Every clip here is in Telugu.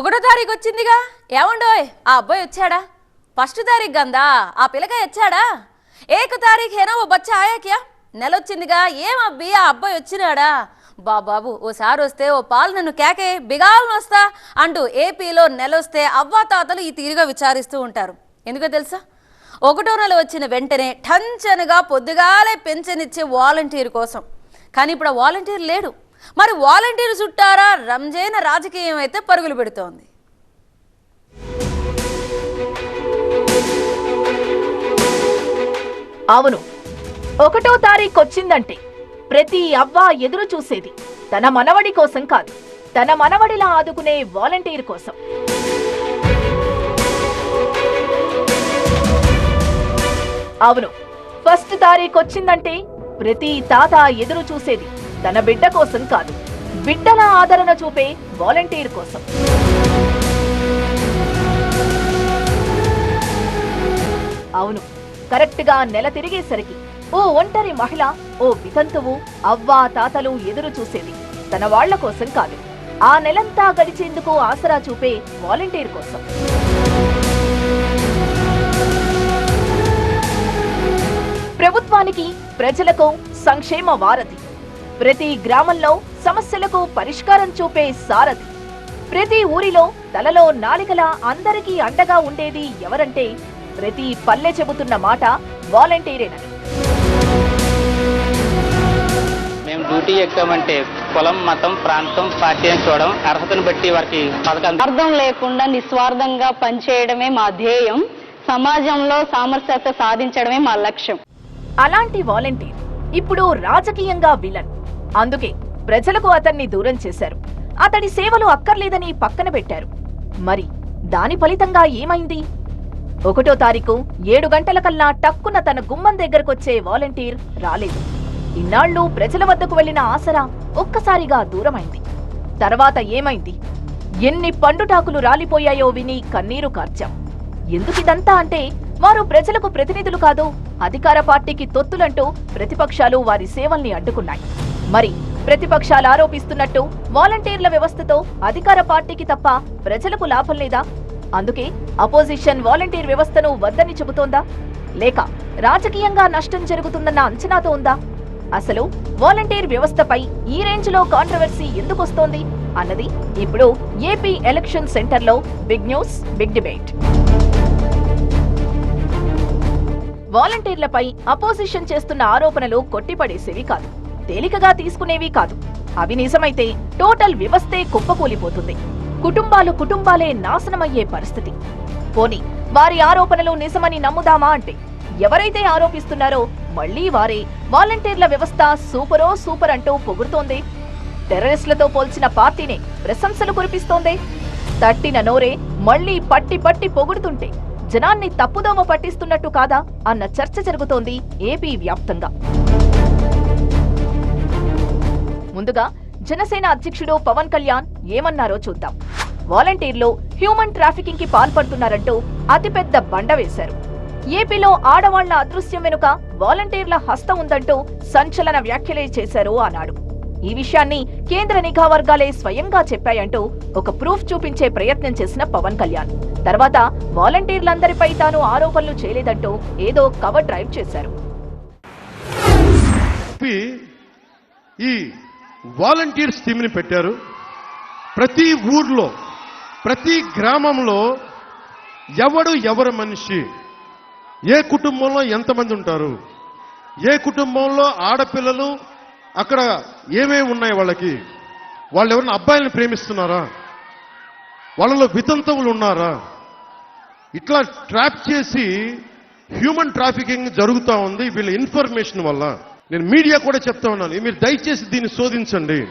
ఒకటో తారీఖు వచ్చిందిగా. ఏముండో ఆ అబ్బాయి వచ్చాడా? ఫస్ట్ తారీఖు గందా? ఆ పిల్లకాయ వచ్చాడా? ఏక తారీఖు ఏనా ఓ బచ్చ ఆయాక్యా? నెల వచ్చిందిగా ఏం అబ్బి? ఆ అబ్బాయి వచ్చినాడా? బాబాబు ఓసారి వస్తే ఓ పాలు నన్ను కేకే బిగాలను వస్తా అంటూ ఏపీలో నెలొస్తే అవ్వా తాతలు ఈ తీరుగా విచారిస్తూ ఉంటారు. ఎందుకో తెలుసా? ఒకటో నెల వచ్చిన వెంటనే టంచనగా పొద్దుగాలే పెన్షన్ వాలంటీర్ కోసం. కానీ ఇప్పుడు ఆ వాలంటీర్ లేడు. మరి వాలంటీర్ చుట్టారా? రంజైన రాజకీయం అయితే పరుగులు పెడుతోంది. అవును. ఒకటో తారీఖు వచ్చిందంటే ప్రతి అవ్వ ఎదురు చూసేది తన మనవడి కోసం కాదు తన మనవడిలా ఆదుకునే వాలంటీర్ కోసం. అవును. ఫస్ట్ తారీఖు వచ్చిందంటే ప్రతి తాత ఎదురు చూసేది తన బిడ్డ కోసం కాదు బిడ్డల ఆదరణ చూపే వాలంటీర్ కోసం. అవును కరెక్ట్గా నెల తిరిగేసరికి ఓ ఒంటరి మహిళ ఓ వితంతువు అవ్వా తాతలు ఎదురు చూసేది తన వాళ్ళ కోసం కాదు ఆ నెలంతా గడిచేందుకు ఆసరా చూపే వాలంటీర్ కోసం. ప్రభుత్వానికి ప్రజలకు సంక్షేమ వారధి. ప్రతి గ్రామంలో సమస్యలకు పరిష్కారం చూపే సారథి. ప్రతి ఊరిలో తలలో నాలికలా అందరికీ అండగా ఉండేది ఎవరంటే ప్రతి పల్లె చెబుతున్న మాట వాలంటీరేనని. మేము డ్యూటీ ఎక్కామంటే కులం మతం ప్రాంతం పార్టీ అని చూడడం అర్హతను బట్టి వారికి పథకాలు అర్థం లేకుండా నిస్వార్థంగా పనిచేయడమే మా ధ్యేయం. సమాజంలో సామరస్యత సాధించడమే మా లక్ష్యం. అలాంటి వాలంటీర్ ఇప్పుడు రాజకీయంగా విలన్. అందుకే ప్రజలకు అతన్ని దూరం చేశారు. అతడి సేవలు అక్కర్లేదని పక్కన పెట్టారు. మరి దాని ఫలితంగా ఏమైంది? ఒకటో తారీఖు ఏడు గంటలకల్లా టక్కున తన గుమ్మం దగ్గరకొచ్చే వాలంటీర్ రాలేదు. ఇన్నాళ్ళు ప్రజల వద్దకు వెళ్ళిన ఆసరా ఒక్కసారిగా దూరమైంది. తర్వాత ఏమైంది? ఎన్ని పండుటాకులు రాలిపోయాయో విని కన్నీరు కార్చాం. ఎందుకిదంతా అంటే వారు ప్రజలకు ప్రతినిధులు కాదు అధికార పార్టీకి తొత్తులంటూ ప్రతిపక్షాలు వారి సేవల్ని అడ్డుకున్నాయి. మరి ప్రతిపక్షాలు ఆరోపిస్తున్నట్టు వాలంటీర్ల వ్యవస్థతో అధికార పార్టీకి తప్ప ప్రజలకు లాభం లేదా? అందుకే అపోజిషన్ వాలంటీర్ వ్యవస్థను వద్దని చెబుతోందా? లేక రాజకీయంగా నష్టం జరుగుతుందన్న అంచనాతో ఉందా? అసలు వాలంటీర్ వ్యవస్థపై ఈ రేంజ్లో కాంట్రవర్సీ ఎందుకొస్తోంది అన్నది ఇప్పుడు ఏపీ ఎలక్షన్ సెంటర్లో బిగ్ న్యూస్ బిగ్ డిబేట్. వాలంటీర్లపై అపోజిషన్ చేస్తున్న ఆరోపణలు కొట్టిపడేసేవి కాదు. తేలికగా తీసుకునేవి కాదు. అవి నిజమైతే టోటల్ వ్యవస్థే కుప్పకూలిపోతుంది. కుటుంబాలు కుటుంబాలే నాశనమయ్యే పరిస్థితి. పోని వారి ఆరోపణలు నిజమని నమ్ముదామా అంటే ఎవరైతే ఆరోపిస్తున్నారో మళ్ళీ వారే వాలంటీర్ల వ్యవస్థ సూపరో సూపర్ అంటూ పొగుడుతోంది. టెర్రరిస్టులతో పోల్చిన పార్టీనే ప్రశంసలు కురిపిస్తోంది. తట్టిన నోరే మళ్ళీ పట్టి పట్టి పొగుడుతుంటే జనాన్ని తప్పుదోమ పట్టిస్తున్నట్టు కాదా అన్న చర్చ జరుగుతోంది ఏపీ వ్యాప్తంగా. ముందుగా జనసేన అధ్యక్షుడు పవన్ కళ్యాణ్ ఏమన్నారో చూద్దాం. వాలంటీర్లు హ్యూమన్ ట్రాఫికింగ్కి పాల్పడుతున్నారంటూ అతిపెద్ద బండ వేశారు. ఏపీలో ఆడవాళ్ళ అదృశ్యం వెనుక వాలంటీర్ల హస్తం ఉందంటూ సంచలన వ్యాఖ్యలే చేశారు ఆనాడు ఈ విషయాన్ని కేంద్ర నిఘా వర్గాలే స్వయంగా చెప్పాయంటూ ఒక ప్రూఫ్ చూపించే ప్రయత్నం చేసిన పవన్ కళ్యాణ్. తర్వాత వాలంటీర్లందరిపై తాను ఆరోపణలు చేయలేదంటూ ఏదో కవర్ డ్రైవ్ చేశారు. ఈ వాలంటీర్ స్కీమ్ని పెట్టారు. ప్రతి ఊర్లో ప్రతి గ్రామంలో ఎవడు ఎవరి మనిషి ఏ కుటుంబంలో ఎంతమంది ఉంటారు ఏ కుటుంబంలో ఆడపిల్లలు అక్కడ ఏమేమి ఉన్నాయి వాళ్ళకి వాళ్ళు ఎవరిని అబ్బాయిలను ప్రేమిస్తున్నారా వాళ్ళలో వితంతువులు ఉన్నారా ఇట్లా ట్రాప్ చేసి హ్యూమన్ ట్రాఫికింగ్ జరుగుతూ ఉంది వీళ్ళ ఇన్ఫర్మేషన్ వల్ల. నేను మీడియా కూడా చెప్తా ఉన్నాను. మీరు దయచేసి దీన్ని శోధించండి.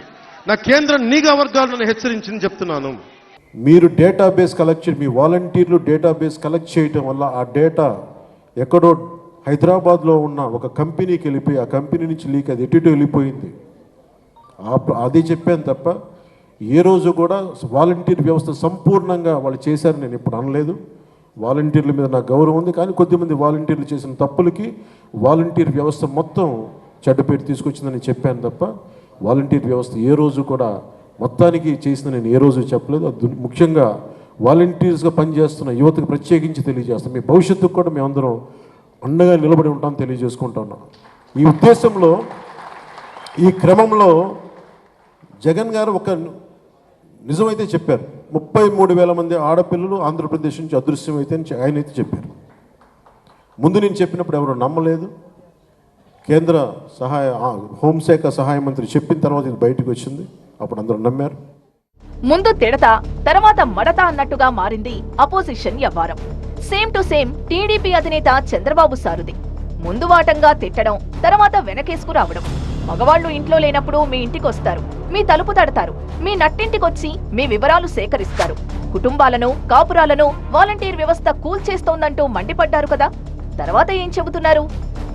నా కేంద్ర నిఘా వర్గాలు నన్ను హెచ్చరించింది చెప్తున్నాను. మీరు డేటాబేస్ కలెక్ట్ మీ వాలంటీర్లు డేటాబేస్ కలెక్ట్ చేయటం వల్ల ఆ డేటా ఎక్కడో హైదరాబాద్లో ఉన్న ఒక కంపెనీకి వెళ్ళిపోయి ఆ కంపెనీ నుంచి లీక్ అది ఎటు వెళ్ళిపోయింది. అదే చెప్పాను తప్ప ఏ రోజు కూడా వాలంటీర్ వ్యవస్థ సంపూర్ణంగా వాళ్ళు చేశారని నేను ఇప్పుడు అనలేదు. వాలంటీర్ల మీద నాకు గౌరవం ఉంది కానీ కొద్దిమంది వాలంటీర్లు చేసిన తప్పులకి వాలంటీర్ వ్యవస్థ మొత్తం చెడ్డ పేరు తీసుకొచ్చిందని చెప్పాను తప్ప వాలంటీర్ వ్యవస్థ ఏ రోజు కూడా మొత్తానికి చేసిన నేను ఏ రోజు చెప్పలేదు. అది ముఖ్యంగా వాలంటీర్స్గా పనిచేస్తున్న యువతకు ప్రత్యేకించి తెలియజేస్తాం మీ భవిష్యత్తుకు కూడా మేమందరం అండగా నిలబడి ఉంటాం తెలియజేసుకుంటా ఉన్నాం ఈ ఉద్దేశంలో ఈ క్రమంలో జగన్ గారు ఒక నిజమైతే చెప్పారు. ముప్పై మూడు వేల మంది ఆడపిల్లలు ఆంధ్రప్రదేశ్ నుంచి అదృశ్యమైతే అని ఆయన అయితే చెప్పారు. ముందు నేను చెప్పినప్పుడు ఎవరు నమ్మలేదు. కేంద్ర సహాయ హోంశాఖ సహాయ మంత్రి చెప్పిన తర్వాత ఇది బయటకు వచ్చింది. అప్పుడు అందరూ నమ్మారు. ముందు తిడత తర్వాత మడత అన్నట్టుగా మారింది అపోజిషన్ వ్యవహారం. సేమ్ టు సేమ్ టీడీపీ అధినేత చంద్రబాబు సారుది. ముందు వాటంగా తిట్టడం తర్వాత వెనకేసుకు రావడం. మగవాళ్ళు ఇంట్లో లేనప్పుడు మీ ఇంటికి వస్తారు మీ తలుపు తడతారు మీ నట్టింటికొచ్చి మీ వివరాలు సేకరిస్తారు. కుటుంబాలను కాపురాలను వాలంటీర్ వ్యవస్థ కూల్చేస్తోందంటూ మండిపడ్డారు కదా. తర్వాత ఏం చెబుతున్నారు?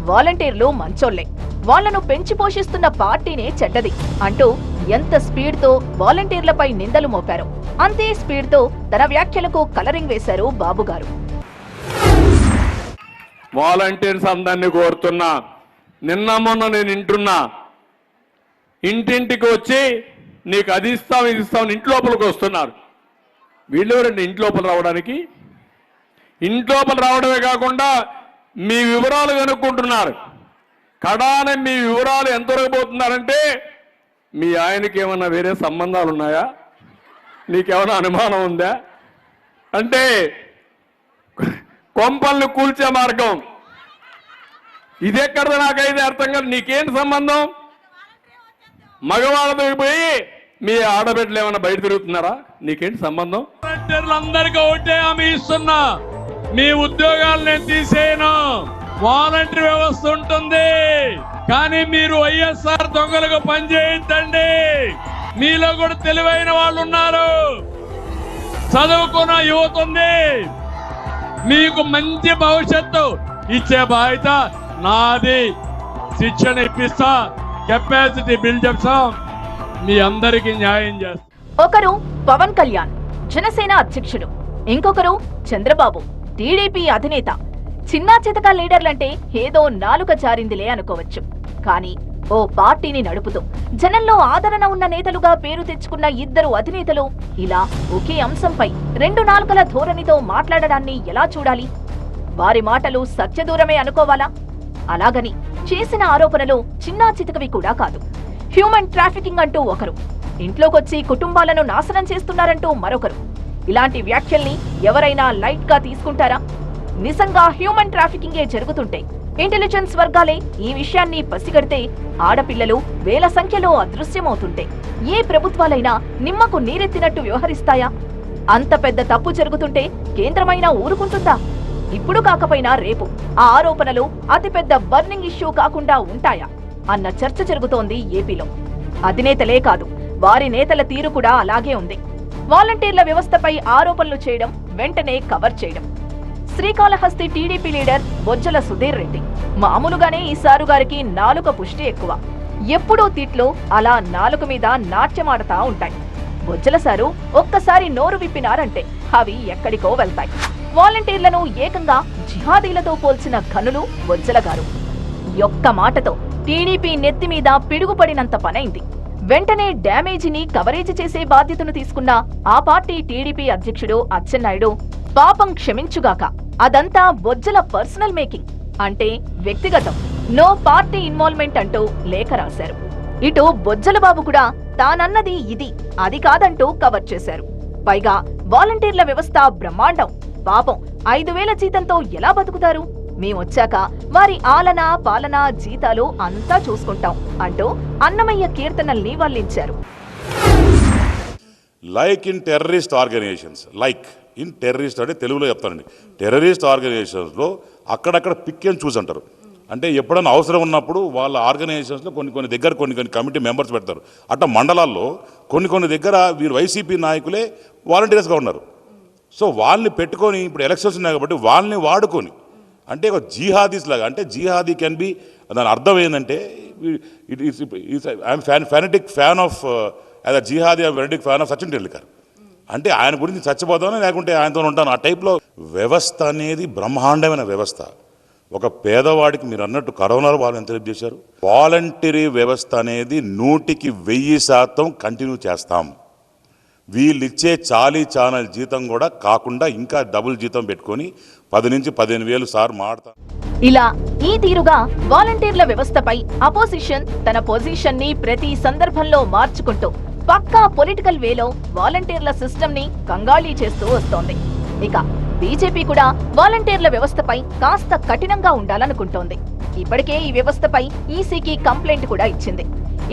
వాలంటీర్లు మంచోళ్ళే వాళ్ళను పెంచి పోషిస్తున్న పార్టీనే చెడ్డది అంటూ ఎంత స్పీడ్తో వాలంటీర్లపై నిందలు మోపారు. అంతే స్పీడ్తో తన వ్యాఖ్యలకు కలరింగ్ వేశారు బాబుగారు. వాలంటీర్స్ అందరినీ కోరుతున్నా నిన్న మొన్న నేను వింటున్నా ఇంటింటికి వచ్చి నీకు అది ఇస్తాం ఇది ఇస్తాం ఇంటి లోపలికి వస్తున్నారు. వీళ్ళు రెండు ఇంటి లోపల రావడానికి? ఇంటి లోపల రావడమే కాకుండా మీ వివరాలు కనుక్కుంటున్నారు. కడాన మీ వివరాలు ఎంత పోతున్నారంటే మీ ఆయనకి ఏమన్నా వేరే సంబంధాలు ఉన్నాయా? నీకేమైనా అనుమానం ఉందా? అంటే కొంపల్ని కూల్చే మార్గం. ఇదెక్కడ నాకైతే అర్థం కాదు. నీకేంటి సంబంధం? మగవాళ్ళతో పోయి మీ ఆడబిడ్డలు ఏమైనా బయట తిరుగుతున్నారా? నీకేంటి సంబంధం? అందరికీ ఒకటే హామీ ఇస్తున్నా. మీ ఉద్యోగాలు నేను తీసేయను. వాలంటరీ వ్యవస్థ ఉంటుంది. కానీ మీరు వైఎస్ఆర్ దొంగలకు పనిచేయద్దండి. మీలో కూడా తెలివైన వాళ్ళు ఉన్నారు. చదువుకున్న యువత ఉంది. మీకు మంచి భవిష్యత్తు ఇచ్చే బాధ్యత నాది. శిక్షణ ఇప్పిస్తా. కెపాసిటీ బిల్డ్ చేస్తాం మీ అందరికీ న్యాయం చేస్తా. ఒకరు పవన్ కళ్యాణ్ జనసేన అధ్యక్షుడు ఇంకొకరు చంద్రబాబు. టీడీపీ అధినేత. చిన్నా చితక లీడర్లంటే ఏదో నాలుక జారిందిలే అనుకోవచ్చు. కానీ ఓ పార్టీని నడుపుతూ జనంలో ఆదరణ ఉన్న నేతలుగా పేరు తెచ్చుకున్న ఇద్దరు అధినేతలు ఇలా ఒకే అంశంపై రెండు నాలుకల ధోరణితో మాట్లాడడాన్ని ఎలా చూడాలి? వారి మాటలు సత్యదూరమే అనుకోవాలా? అలాగని చేసిన ఆరోపణలు చిన్నా చితకవి కూడా కాదు. హ్యూమన్ ట్రాఫికింగ్ అంటూ ఒకరు. ఇంట్లోకొచ్చి కుటుంబాలను నాశనం చేస్తున్నారంటూ మరొకరు. ఇలాంటి వ్యాఖ్యల్ని ఎవరైనా లైట్గా తీసుకుంటారా? నిజంగా హ్యూమన్ ట్రాఫికింగే జరుగుతుంటే ఇంటెలిజెన్స్ వర్గాలే ఈ విషయాన్ని పసిగడితే ఆడపిల్లలు వేల సంఖ్యలో అదృశ్యమవుతుంటే ఏ ప్రభుత్వాలైనా నిమ్మకు నీరెత్తినట్టు వ్యవహరిస్తాయా? అంత పెద్ద తప్పు జరుగుతుంటే కేంద్రమైనా ఊరుకుంటుందా? ఇప్పుడు కాకపోయినా రేపు ఆ ఆరోపణలు అతిపెద్ద బర్నింగ్ ఇష్యూ కాకుండా ఉంటాయా? అన్న చర్చ జరుగుతోంది ఏపీలో. అధినేతలే కాదు వారి నేతల తీరు కూడా అలాగే ఉంది. వాలంటీర్ల వ్యవస్థపై ఆరోపణలు చేయడం వెంటనే కవర్ చేయడం. Srikalahasti TDP leader Bojjala Sudheer Reddy. మామూలుగానే ఈ గారికి నాలుక పుష్టి ఎక్కువ. ఎప్పుడూ తిట్లు అలా నాలుక మీద నాట్యమాడతా ఉంటాయి. బొజ్జల సారు ఒక్కసారి నోరు విప్పినారంటే అవి ఎక్కడికో వెళ్తాయి. వాలంటీర్లను ఏకంగా జిహాదీలతో పోల్చిన ఘనులు బొజ్జల గారు. ఒక్క మాటతో టీడీపీ నెత్తి మీద పిడుగుపడినంత పనైంది. వెంటనే డ్యామేజీని కవరేజ్ చేసే బాధ్యతను తీసుకున్న ఆ పార్టీ టీడీపీ అధ్యక్షుడు అచ్చెన్నాయుడు పాపం క్షమించుగాక. అదంతా బొజ్జల పర్సనల్ మేకింగ్. అంటే వ్యక్తిగతం. నో పార్టీ ఇన్వాల్వ్మెంట్ అంటూ లేఖ రాశారు. ఇటు బొజ్జల బాబు కూడా తానన్నది ఇది అది కాదంటూ కవర్ చేశారు. పైగా వాలంటీర్ల వ్యవస్థ బ్రహ్మాండం. పాపం ఐదు వేల జీతంతో ఎలా బతుకుతారు? మేమొచ్చాక వారి ఆలన పాలన జీతాలు అంతా చూసుకుంటాం అంటూ అన్నమయ్య కీర్తనల్ని వల్లించారు. Like in terrorist organizations like in terrorist అంటే తెలుగులో చెప్తానండి. టెర్రరిస్ట్ ఆర్గనైజేషన్స్లో అక్కడక్కడ పిక్ అండ్ చూస్ అంటారు. అంటే ఎప్పుడైనా అవసరం ఉన్నప్పుడు వాళ్ళ ఆర్గనైజేషన్స్లో కొన్ని కొన్ని దగ్గర కొన్ని కొన్ని కమిటీ మెంబర్స్ పెడతారు. అట్లా మండలాల్లో కొన్ని కొన్ని దగ్గర వీరు వైసీపీ నాయకులే వాలంటీర్స్గా ఉన్నారు. సో వాళ్ళని పెట్టుకొని ఇప్పుడు ఎలక్షన్స్ ఉన్నాయి కాబట్టి వాళ్ళని వాడుకొని అంటే ఒక జీహాదీస్ లాగా అంటే జీహాదీ కెన్ బి దాని అర్థం ఏంటంటే it is I'm fan fanatic fan of as a jihadi I'm fanatic fan of Sachin Tendulkar అంటే ఆయన గురించి చచ్చిపోతాను లేకుంటే ఆయనతో ఉంటాను. ఆ టైప్లో వ్యవస్థ అనేది బ్రహ్మాండమైన వ్యవస్థ. ఒక పేదవాడికి మీరు అన్నట్టు కరోనాలో వాళ్ళు ఎంత హెల్ప్ చేశారు? వాలంటరీ వ్యవస్థ అనేది నూటికి వెయ్యి శాతం కంటిన్యూ చేస్తాం. వీళ్ళిచ్చే చాలీ ఛానల్ జీతం కూడా కాకుండా ఇంకా డబుల్ జీతం పెట్టుకొని పది నుంచి పదిహేను వేలు సార్ మాడతా. ఇలా ఈ తీరుగా వాలంటీర్ల వ్యవస్థపై అపోజిషన్ తన పొజిషన్ని ప్రతి సందర్భంలో మార్చుకుంటూ పక్కా పొలిటికల్ వేలో వాలంటీర్ల సిస్టమ్ని కంగాళీ చేస్తూ వస్తోంది. ఇక బీజేపీ కూడా వాలంటీర్ల వ్యవస్థపై కాస్త కఠినంగా ఉండాలనుకుంటోంది. ఇప్పటికే ఈ వ్యవస్థపై ఈసీకి కంప్లైంట్ కూడా ఇచ్చింది.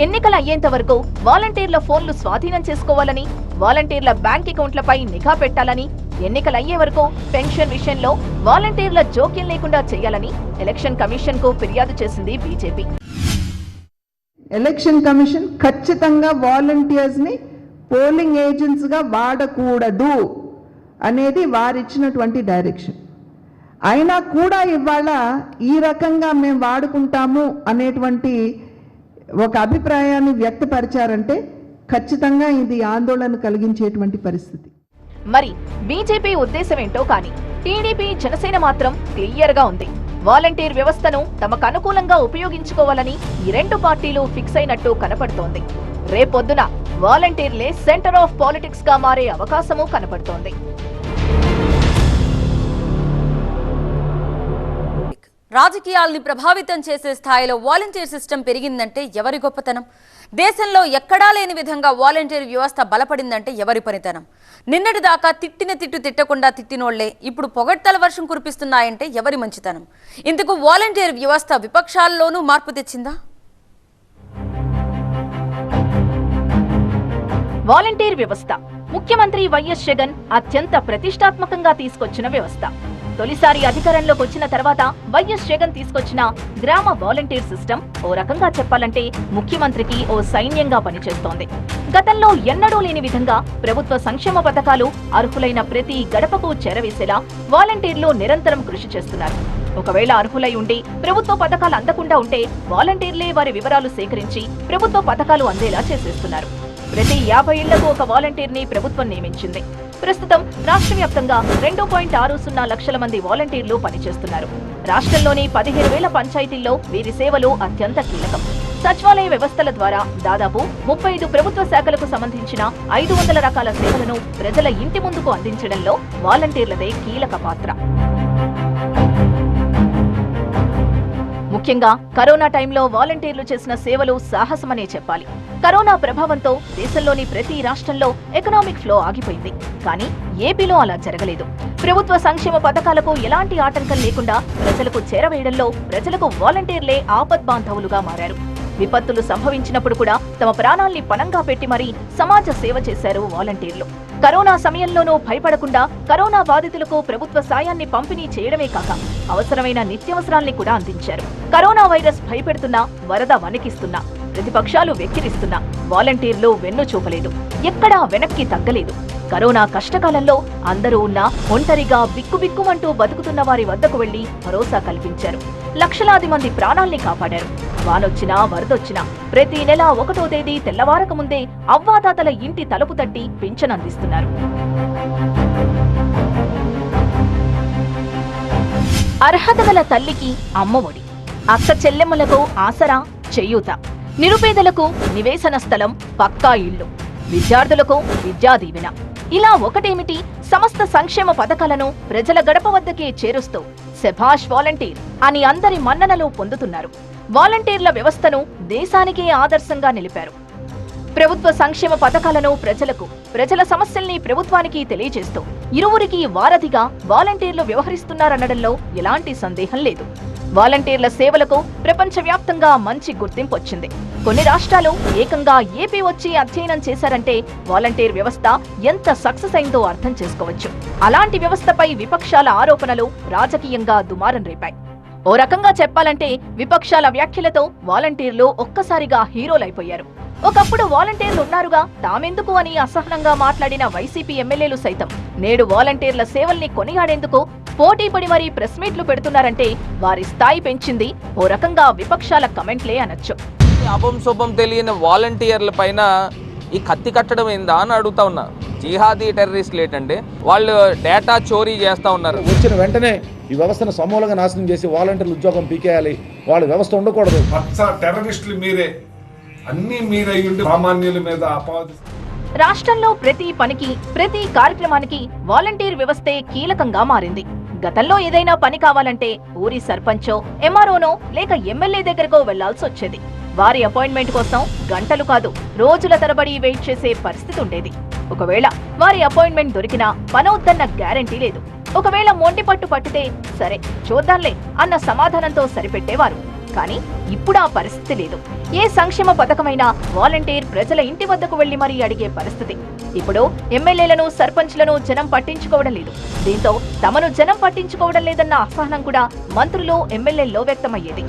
ఎన్నికలు అయ్యేంత వరకు వాలంటీర్ల ఫోన్లు స్వాధీనం చేసుకోవాలని వాలంటీర్ల బ్యాంక్ అకౌంట్లపై నిఘా పెట్టాలని ఎన్నికలు అయ్యే వరకు పెన్షన్ విషయంలో వాలంటీర్ల జోక్యం లేకుండా చేయాలని ఎలక్షన్ కమిషన్కు ఫిర్యాదు చేసింది బీజేపీ. ఎలక్షన్ కమిషన్ ఖచ్చితంగా వాలంటీర్స్ని పోలింగ్ ఏజెంట్స్గా వాడకూడదు అనేది వారిచ్చినటువంటి డైరెక్షన్. అయినా కూడా ఇవాళ ఈ రకంగా మేము వాడుకుంటాము అనేటువంటి ఒక అభిప్రాయాన్ని వ్యక్తపరిచారంటే ఖచ్చితంగా ఇది ఆందోళన కలిగించేటువంటి పరిస్థితి. మరి బీజేపీ ఉద్దేశం ఏంటో కానీ టీడీపీ జనసేన మాత్రం క్లియర్గా ఉంది. వాలంటీర్ వ్యవస్థను తమకు అనుకూలంగా ఉపయోగించుకోవాలని ఈ రెండు పార్టీలు ఫిక్స్ అయినట్టు కనపడుతోంది. రేపొద్దున వాలంటీర్లే సెంటర్ ఆఫ్ పాలిటిక్స్గా మారే అవకాశము కనపడుతోంది. రాజకీయాల్ని ప్రభావితం చేసే స్థాయిలో వాలంటీర్ సిస్టమ్ పెరిగిందంటే ఎవరి గొప్పతనం? దేశంలో ఎక్కడా లేని విధంగా వాలంటీర్ వ్యవస్థ బలపడిందంటే ఎవరి పనితనం? నిన్నటి దాకా తిట్టిన తిట్టు తిట్టకుండా తిట్టినోళ్ళే ఇప్పుడు పొగడ్తల వర్షం కురిపిస్తున్నాయంటే ఎవరి మంచితనం? ఇందుకు వాలంటీర్ వ్యవస్థ విపక్షాల్లోనూ మార్పు తెచ్చిందా? వాలంటీర్ వ్యవస్థ ముఖ్యమంత్రి వైఎస్ జగన్ అత్యంత ప్రతిష్టాత్మకంగా తీసుకొచ్చిన వ్యవస్థ. తొలిసారి అధికారంలోకి వచ్చిన తర్వాత వైఎస్ జగన్ తీసుకొచ్చిన గ్రామ వాలంటీర్ సిస్టమ్ ఓ రకంగా చెప్పాలంటే ముఖ్యమంత్రికి ఓ సైన్యంగా పనిచేస్తోంది. గతంలో ఎన్నడూ లేని విధంగా ప్రభుత్వ సంక్షేమ పథకాలు అర్హులైన ప్రతి గడపకు చేరవేసేలా వాలంటీర్లు నిరంతరం కృషి చేస్తున్నారు. ఒకవేళ అర్హులై ఉండి ప్రభుత్వ పథకాలు అందకుండా ఉంటే వాలంటీర్లే వారి వివరాలు సేకరించి ప్రభుత్వ పథకాలు అందేలా చేసేస్తున్నారు. ప్రతి యాభై ఇళ్ళకు ఒక వాలంటీర్ని ప్రభుత్వం నియమించింది. ప్రస్తుతం రాష్ట్ర వ్యాప్తంగా రెండు పాయింట్ ఆరు సున్నా లక్షల మంది వాలంటీర్లు పనిచేస్తున్నారు. రాష్ట్రంలోని పదిహేను వేల పంచాయతీల్లో వీరి సేవలు అత్యంత కీలకం. సచివాలయ వ్యవస్థల ద్వారా దాదాపు ముప్పై ఐదు ప్రభుత్వ శాఖలకు సంబంధించిన ఐదు వందల రకాల సేవలను ప్రజల ఇంటి ముందుకు అందించడంలో వాలంటీర్లదే కీలక పాత్ర. ముఖ్యంగా కరోనా టైంలో వాలంటీర్లు చేసిన సేవలు సాహసమనే చెప్పాలి. కరోనా ప్రభావంతో దేశంలోని ప్రతి రాష్ట్రంలో ఎకనామిక్ ఫ్లో ఆగిపోయింది. కానీ ఏపీలో అలా జరగలేదు. ప్రభుత్వ సంక్షేమ పథకాలకు ఎలాంటి ఆటంకం లేకుండా ప్రజలకు చేరవేయడంలో ప్రజలకు వాలంటీర్లే ఆపద్బాంధవులుగా మారారు. విపత్తులు సంభవించినప్పుడు కూడా తమ ప్రాణాల్ని పణంగా పెట్టి మరీ సమాజ సేవ చేశారు వాలంటీర్లు. కరోనా సమయంలోనూ భయపడకుండా కరోనా బాధితులకు ప్రభుత్వ సాయాన్ని పంపిణీ చేయడమే కాక అవసరమైన నిత్యావసరాల్ని కూడా అందించారు. కరోనా వైరస్ భయపెడుతున్నా వరద వణికిస్తున్నా. ప్రతిపక్షాలు వెక్కిరిస్తున్నా. వాలంటీర్లు వెన్ను చూపలేదు. ఎక్కడా వెనక్కి తగ్గలేదు. కరోనా కష్టకాలంలో అందరూ ఉన్నా ఒంటరిగా బిక్కుబిక్కుమంటూ బతుకుతున్న వారి వద్దకు వెళ్ళి భరోసా కల్పించారు. లక్షలాది మంది ప్రాణాల్ని కాపాడారు. వానొచ్చినా వరదొచ్చినా ప్రతి నెల ఒకటో తేదీ తెల్లవారక ముందే అవ్వాతాతల ఇంటి తలుపు తట్టి పింఛన్ అందిస్తున్నారు అర్హత గల తల్లికి అమ్మఒడి అక్క చెల్లెమ్మలకు ఆసరా చేయూత. నిరుపేదలకు నివేశన స్థలం పక్కా ఇల్లు విద్యార్థులకు విద్యా దీవెన. ఇలా ఒకటేమిటి? సమస్త సంక్షేమ పథకాలను ప్రజల గడప వద్దకే చేరుస్తూ శభాష్ వాలంటీర్ అని అందరి మన్ననలు పొందుతున్నారు. వాలంటీర్ల వ్యవస్థను దేశానికే ఆదర్శంగా నిలిపారు. ప్రభుత్వ సంక్షేమ పథకాలను ప్రజలకు ప్రజల సమస్యల్ని ప్రభుత్వానికి తెలియజేస్తూ ఇరువురికి వారధిగా వాలంటీర్లు వ్యవహరిస్తున్నారనడంలో ఎలాంటి సందేహం లేదు. వాలంటీర్ల సేవలకు ప్రపంచవ్యాప్తంగా మంచి గుర్తింపు వచ్చింది కొన్ని రాష్ట్రాలు ఏకంగా ఏపీ వచ్చి అధ్యయనం చేశారంటే వాలంటీర్ వ్యవస్థ ఎంత సక్సెస్ అయిందో అర్థం చేసుకోవచ్చు. అలాంటి వ్యవస్థపై విపక్షాల ఆరోపణలు రాజకీయంగా దుమారం రేపాయి. ఓ రకంగా చెప్పాలంటే విపక్షాల వ్యాఖ్యలతో వాలంటీర్లు ఒక్కసారిగా హీరోలైపోయారు. ఒకప్పుడు వాలంటీర్లు ఉన్నారుగా తామెందుకు అని అసహనంగా మాట్లాడిన వైసీపీ ఎమ్మెల్యేలు సైతం. నేడు వాలంటీర్ల సేవల్ని కొనియాడేందుకు పోటీపడి మరీ ప్రెస్ మీట్లు పెడుతున్నారంటే వారి స్థాయి పెంచింది ఓ రకంగా విపక్షాల కమెంట్లే అనొచ్చు. అపం శుభం తెలియని వాలంటీర్ల పైన ఈ కత్తి కట్టడం ఏందా అని అడుగుతా ఉన్నా. జిహాదీ టెర్రరిస్టులు ఏంటంటే వాళ్ళు డేటా చోరీ చేస్తూ ఉన్నారు. వచ్చిన వెంటనే ఈ వ్యవస్థను సమూలంగా నాశనం చేసి వాలంటీర్లు ఉద్యోగం పీకేయాలి. వాళ్ళ వ్యవస్థ ఉండకూడదు. పచ్చ టెర్రరిస్టులు మీరే. అన్నీ మీరే ఉండి సామాన్యుల మీద అపాధి రాష్ట్రంలో ప్రతి పనికి ప్రతి కార్యక్రమానికి వాలంటీర్ వ్యవస్థే కీలకంగా మారింది. గతంలో ఏదైనా పని కావాలంటే ఊరి సర్పంచో ఎంఆర్ఓనో లేక ఎమ్మెల్యే దగ్గరకో వెళ్ళాల్సి వచ్చేది. వారి అపాయింట్మెంట్ కోసం గంటలు కాదు రోజుల తరబడి వెయిట్ చేసే పరిస్థితి ఉండేది. ఒకవేళ వారి అపాయింట్మెంట్ దొరికినా పనవుద్దన్న గ్యారంటీ లేదు. ఒకవేళ మొండి పట్టు పట్టితే సరే చూద్దాంలే అన్న సమాధానంతో సరిపెట్టేవారు. కానీ ఇప్పుడు ఆ పరిస్థితి లేదు. ఏ సంక్షేమ పథకమైనా వాలంటీర్ ప్రజల ఇంటి వద్దకు వెళ్ళి మరీ అడిగే పరిస్థితి. ఇప్పుడు ఎమ్మెల్యేలను సర్పంచ్లను జనం పట్టించుకోవడం లేదు. దీంతో తమను జనం పట్టించుకోవడం లేదన్న అసహనం కూడా మంత్రులు ఎమ్మెల్యేల్లో వ్యక్తమయ్యేది.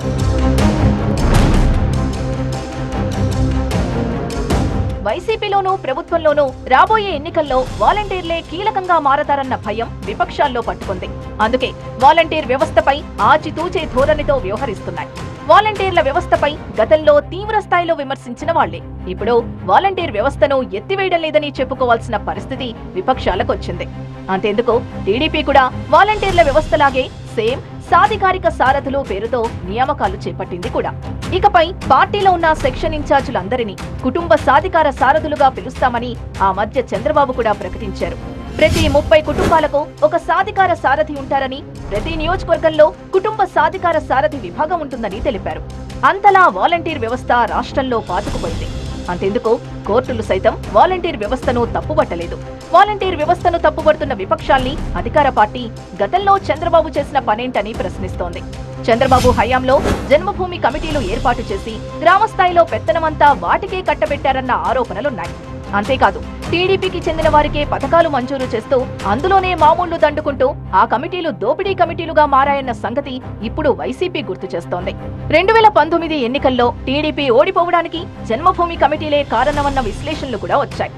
వైసీపీలోనూ ప్రభుత్వంలోనూ రాబోయే ఎన్నికల్లో వాలంటీర్లే కీలకంగా మారతారన్న భయం విపక్షాల్లో పట్టుకుంది. అందుకే వాలంటీర్ వ్యవస్థపై ఆచితూచే ధోరణితో వ్యవహరిస్తున్నాయి. వాలంటీర్ల వ్యవస్థపై గతంలో తీవ్ర స్థాయిలో విమర్శించిన వాళ్ళే ఇప్పుడు వాలంటీర్ వ్యవస్థను ఎత్తివేయడం లేదని చెప్పుకోవాల్సిన పరిస్థితి విపక్షాలకొచ్చింది అంతేందుకు? టీడీపీ కూడా వాలంటీర్ల వ్యవస్థలాగే సేమ్ సాధికారిక సారథులు పేరుతో నియామకాలు చేపట్టింది కూడా. ఇకపై పార్టీలో ఉన్న సెక్షన్ ఇన్ఛార్జీలందరినీ కుటుంబ సాధికార సారథులుగా పిలుస్తామని ఆ మధ్య చంద్రబాబు కూడా ప్రకటించారు. ప్రతి ముప్పై కుటుంబాలకు ఒక సాధికార సారథి ఉంటారని ప్రతి నియోజకవర్గంలో కుటుంబ సాధికార సారథి విభాగం ఉంటుందని తెలిపారు. అంతలా వాలంటీర్ వ్యవస్థ రాష్ట్రంలో పాతుకుపోయింది అంతెందుకు కోర్టులు సైతం వాలంటీర్ వ్యవస్థను తప్పుబట్టలేదు. వాలంటీర్ వ్యవస్థను తప్పుబడుతున్న విపక్షాల్ని అధికార పార్టీ గతంలో చంద్రబాబు చేసిన పనేంటని ప్రశ్నిస్తోంది. చంద్రబాబు హయాంలో జన్మభూమి కమిటీలు ఏర్పాటు చేసి గ్రామస్థాయిలో పెత్తనమంతా వాటికే కట్టబెట్టారన్న ఆరోపణలున్నాయి. అంతేకాదు టీడీపీకి చెందిన వారికే పథకాలు మంజూరు చేస్తూ అందులోనే మామూళ్ళు దండుకుంటూ ఆ కమిటీలు దోపిడీ కమిటీలుగా మారాయన్న సంగతి ఇప్పుడు వైసీపీ గుర్తు చేస్తోంది. రెండు వేల పంతొమ్మిది ఎన్నికల్లో టీడీపీ ఓడిపోవడానికి జన్మభూమి కమిటీలే కారణమన్న విశ్లేషణలు కూడా వచ్చాయి.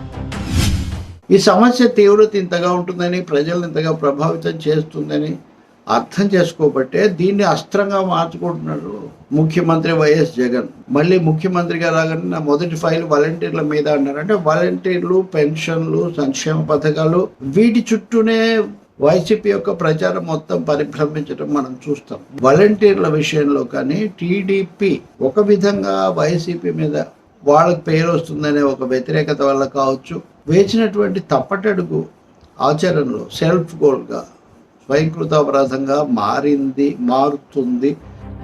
ఈ సమస్య తీవ్రత ఇంతగా ఉంటుందని ప్రజలను ఇంతగా ప్రభావితం చేస్తుందని అర్థం చేసుకోబట్టే దీన్ని అస్త్రంగా మార్చుకుంటున్నారు ముఖ్యమంత్రి వైఎస్ జగన్. మళ్ళీ ముఖ్యమంత్రిగా రాగానే నా మొదటి ఫైల్ వాలంటీర్ల మీద అన్నారు అంటే వాలంటీర్లు పెన్షన్లు సంక్షేమ పథకాలు వీటి చుట్టూనే వైసీపీ యొక్క ప్రచారం మొత్తం పరిభ్రమించడం మనం చూస్తాం. వాలంటీర్ల విషయంలో కానీ టీడీపీ ఒక విధంగా వైసీపీ మీద వాళ్ళకి పేరు వస్తుందనే ఒక వ్యతిరేకత వల్ల కావచ్చు. వేచినటువంటి తప్పటడుగు ఆచరణలో సెల్ఫ్ గోల్గా స్వయంకృతాపరాధంగా మారింది మారుతుంది.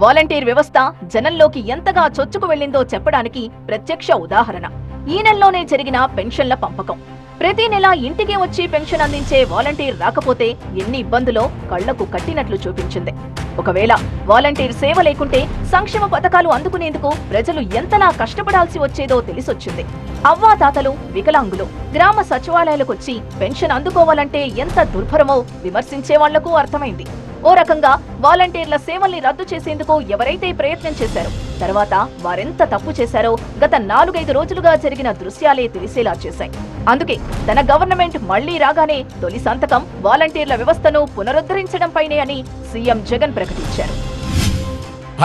వాలంటీర్ వ్యవస్థ జనంలోకి ఎంతగా చొచ్చుకు వెళ్ళిందో చెప్పడానికి ప్రత్యక్ష ఉదాహరణ. ఈ నెలలోనే జరిగిన పెన్షన్ల పంపకం. ప్రతి నెల ఇంటికి వచ్చి పెన్షన్ అందించే వాలంటీర్ రాకపోతే ఎన్ని ఇబ్బందులో కళ్ళకు కట్టినట్లు చూపించింది. ఒకవేళ వాలంటీర్ సేవ లేకుంటే సంక్షేమ పథకాలు అందుకునేందుకు ప్రజలు ఎంతలా కష్టపడాల్సి వచ్చేదో తెలిసొచ్చింది. అవ్వాతాతలు వికలాంగులు గ్రామ సచివాలయాలకొచ్చి పెన్షన్ అందుకోవాలంటే ఎంత దుర్భరమో విమర్శించే వాళ్ళకు అర్థమైంది. ఓ రకంగా వాలంటీర్ల సేవల్ని రద్దు చేసేందుకు ఎవరైతే ప్రయత్నం చేశారో తర్వాత వారెంత తప్పు చేశారో గత నాలుగైదు రోజులుగా జరిగిన దృశ్యాలే తెలిసేలా చేశాయి. అందుకే తన గవర్నమెంట్ మళ్ళీ రాగానే తొలి సంతకం వాలంటీర్ల వ్యవస్థను పునరుద్ధరించడంపైనే అని సీఎం జగన్ ప్రకటించారు.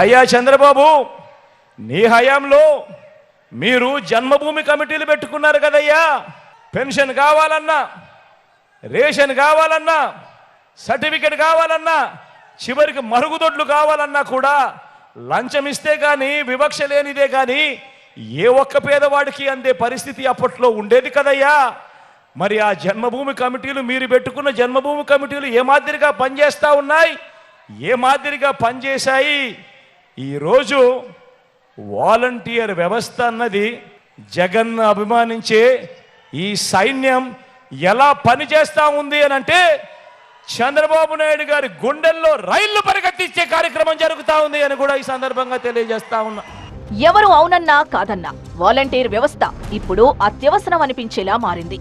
అయ్యా చంద్రబాబు నీ హయాంలో మీరు జన్మభూమి కమిటీలు పెట్టుకున్నారు కదయ్యా. పెన్షన్ కావాలన్నా రేషన్ కావాలన్నా సర్టిఫికెట్ కావాలన్నా చివరికి మరుగుదొడ్లు కావాలన్నా కూడా లంచం ఇస్తే కానీ వివక్ష లేనిదే కానీ ఏ ఒక్క పేదవాడికి అందే పరిస్థితి అప్పట్లో ఉండేది కదయ్యా. మరి ఆ జన్మభూమి కమిటీలు మీరు పెట్టుకున్న జన్మభూమి కమిటీలు ఏ మాదిరిగా పనిచేస్తూ ఉన్నాయి? ఏ మాదిరిగా పనిచేశాయి? ఈరోజు వాలంటీర్ వ్యవస్థ అన్నది జగన్ అభిమానించే ఈ సైన్యం ఎలా పనిచేస్తూ ఉంది అని అంటే చంద్రబాబు నాయుడు గారి గుండెల్లో రైళ్ళు పరిగెత్తించే కార్యక్రమం జరుగుతా ఉంది అని కూడా ఈ సందర్భంగా తెలియజేస్తా ఉన్నా. ఎవరు అవునన్నా కాదన్నా. వాలంటీర్ వ్యవస్థ ఇప్పుడు అత్యవసరం అనిపించేలా మారింది.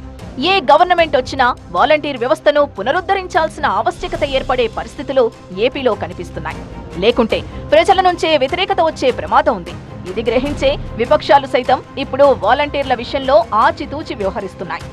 ఏ గవర్నమెంట్ వచ్చినా వాలంటీర్ వ్యవస్థను పునరుద్ధరించాల్సిన ఆవశ్యకత ఏర్పడే పరిస్థితులు ఏపీలో కనిపిస్తున్నాయి. లేకుంటే ప్రజల నుంచే వ్యతిరేకత వచ్చే ప్రమాదం ఉంది. ఇది గ్రహించే విపక్షాలు సైతం ఇప్పుడు వాలంటీర్ల విషయంలో ఆచితూచి వ్యవహరిస్తున్నాయి.